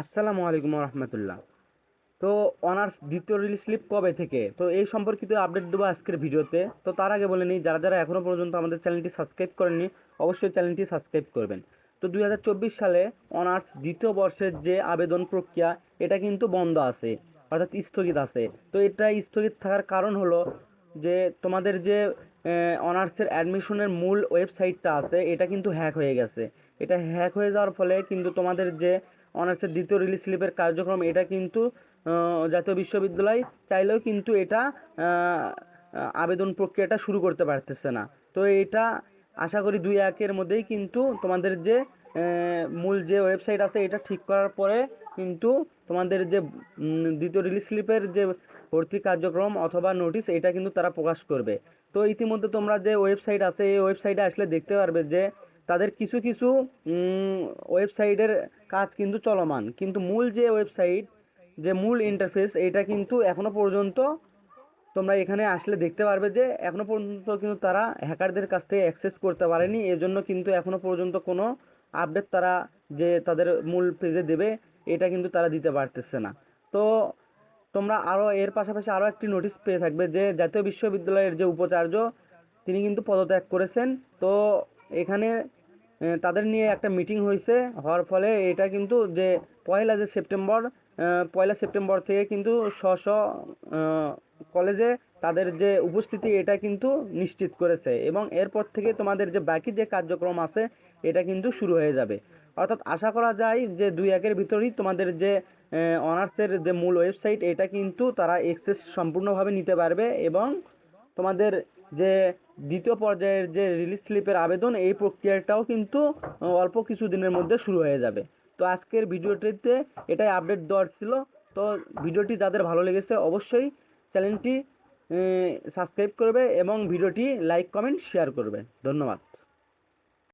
আসসালামু আলাইকুম রহমতুল্লাহ। তো অনার্স দ্বিতীয় রিলিজ স্লিপ কবে থেকে? তো এই সম্পর্কিত আপডেট দেবো আজকের ভিডিওতে। তো তার আগে বলে নিই, যারা যারা এখনও পর্যন্ত আমাদের চ্যানেলটি সাবস্ক্রাইব করেননি, অবশ্যই চ্যানেলটি সাবস্ক্রাইব করবেন। তো দু হাজার চব্বিশ সালে অনার্স দ্বিতীয় বর্ষের যে আবেদন প্রক্রিয়া, এটা কিন্তু বন্ধ আছে, অর্থাৎ স্থগিত আছে। তো এটা স্থগিত থাকার কারণ হলো যে তোমাদের যে অনার্সের অ্যাডমিশনের মূল ওয়েবসাইটটা আছে, এটা কিন্তু হ্যাক হয়ে গেছে। এটা হ্যাক হয়ে যাওয়ার ফলে কিন্তু তোমাদের যে অনার্সের দ্বিতীয় রিলিজ স্লিপের কার্যক্রম, এটা কিন্তু জাতীয় বিশ্ববিদ্যালয় চাইলেও কিন্তু এটা আবেদন প্রক্রিয়াটা শুরু করতে পারতেছে না। তো এটা আশা করি দুই একের মধ্যেই কিন্তু তোমাদের যে মূল যে ওয়েবসাইট আছে এটা ঠিক করার পরে কিন্তু তোমাদের যে দ্বিতীয় রিলিজ স্লিপের যে ভর্তি কার্যক্রম অথবা নোটিশ এটা কিন্তু তারা প্রকাশ করবে। তো ইতিমধ্যে তোমরা যে ওয়েবসাইট আছে, এই ওয়েবসাইটে আসলে দেখতে পারবে যে তাদের কিছু কিছু ওয়েবসাইটের কাজ কিন্তু চলমান। কিন্তু মূল যে ওয়েবসাইট, যে মূল ইন্টারফেস এটা কিন্তু এখনও পর্যন্ত তোমরা এখানে আসলে দেখতে পারবে যে, এখনও পর্যন্ত কিন্তু তারা হ্যাকারদের কাছ থেকে অ্যাক্সেস করতে পারেনি। এজন্য কিন্তু এখনও পর্যন্ত কোনো আপডেট তারা যে তাদের মূল পেজে দেবে, এটা কিন্তু তারা দিতে পারতেছে না। তো তোমরা আরও এর পাশাপাশি আরও একটি নোটিশ পেয়ে থাকবে যে, জাতীয় বিশ্ববিদ্যালয়ের যে উপাচার্য, তিনি কিন্তু পদত্যাগ করেছেন। তো এখানে তাদের নিয়ে একটা মিটিং হয়েছে। হওয়ার ফলে এটা কিন্তু যে পয়লা যে সেপ্টেম্বর পয়লা সেপ্টেম্বর থেকে কিন্তু স্ব স্ব কলেজে তাদের যে উপস্থিতি এটা কিন্তু নিশ্চিত করেছে এবং এরপর থেকে তোমাদের যে বাকি যে কার্যক্রম আছে এটা কিন্তু শুরু হয়ে যাবে। অর্থাৎ আশা করা যায় যে দুই একের ভিতরেই তোমাদের যে অনার্সের যে মূল ওয়েবসাইট এটা কিন্তু তারা এক্সেস সম্পূর্ণভাবে নিতে পারবে এবং তোমাদের যে দ্বিতীয় পর্যায়ের যে রিলিজ স্লিপের আবেদন, এই প্রক্রিয়াটাও কিন্তু অল্প কিছু দিনের মধ্যে শুরু হয়ে যাবে। তো আজকের ভিডিওটিতে এটাই আপডেট দেওয়ার ছিল। তো ভিডিওটি যাদের ভালো লেগেছে, অবশ্যই চ্যানেলটি সাবস্ক্রাইব করবে এবং ভিডিওটি লাইক কমেন্ট শেয়ার করবে। ধন্যবাদ।